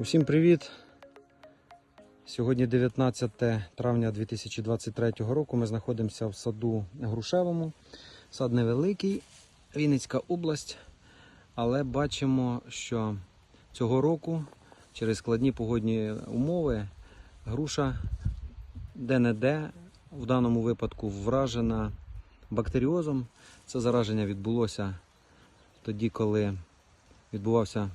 Усім привіт! Сьогодні 19 травня 2023 року. Ми знаходимося в саду Грушевому. Сад невеликий, Вінницька область. Але бачимо, що цього року через складні погодні умови груша де-не-де, в даному випадку вражена бактеріозом. Це зараження відбулося тоді, коли відбувався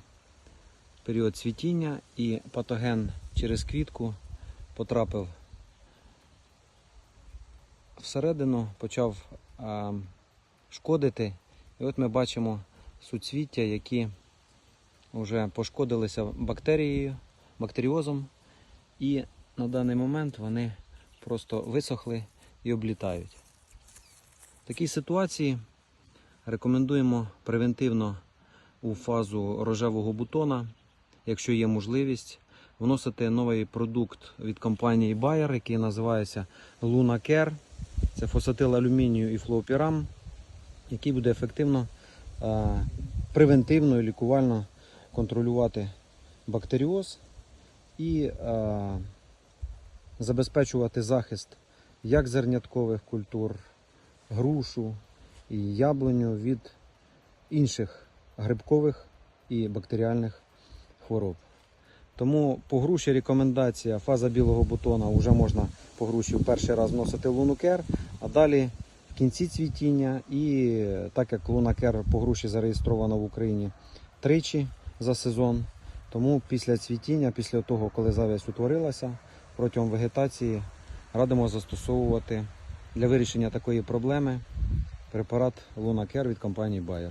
період цвітіння і патоген через квітку потрапив всередину, почав а, шкодити. І от ми бачимо суцвіття, які вже пошкодилися бактерією, бактеріозом, і на даний момент вони просто висохли і облітають. В такій ситуації рекомендуємо превентивно у фазу рожевого бутона якщо є можливість, вносити новий продукт від компанії Bayer, який називається Luna Care. Це фосатил алюмінію і флоопірам, який буде ефективно, е, превентивно і лікувально контролювати бактеріоз і е, забезпечувати захист як зерняткових культур, грушу і яблуню від інших грибкових і бактеріальних хвороб. Тому по груші рекомендація фаза білого бутона вже можна по груші в перший раз вносити лунукер, а далі в кінці цвітіння. І так як лунакер по груші зареєстровано в Україні тричі за сезон, тому після цвітіння, після того, коли завість утворилася, протягом вегетації радимо застосовувати для вирішення такої проблеми препарат Лунакер від компанії Bayer.